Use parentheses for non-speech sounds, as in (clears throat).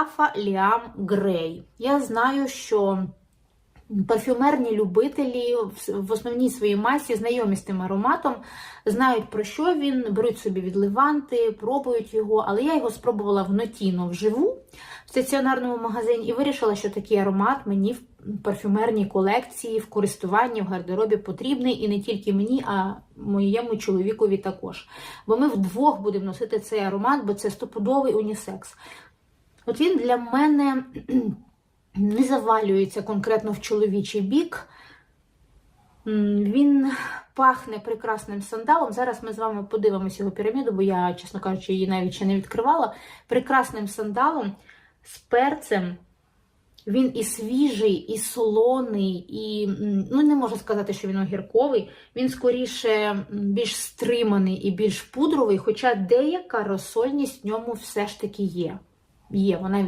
Афа Ліам Грей. Я знаю, що парфюмерні любителі в- основній своїй масі знайомі з тим ароматом, знають про що він, беруть собі від Леванти, пробують його, але я його спробувала в Нотіно вживу в стаціонарному магазині і вирішила, що такий аромат мені в парфюмерній колекції, в користуванні, в гардеробі потрібний і не тільки мені, а моєму чоловікові також. Бо ми вдвох будемо носити цей аромат, бо це стопудовий унісекс. От він для мене (clears throat) не завалюється конкретно в чоловічий бік. Він пахне прекрасним сандалом. Зараз ми з вами подивимося його піраміду, бо я, чесно кажучи, її навіть ще не відкривала. Прекрасним сандалом з перцем. Він і свіжий, і солоний, і ну не можу сказати, що він огірковий. Він скоріше більш стриманий і більш пудровий, хоча деяка розсольність в ньому все ж таки є. Є, вона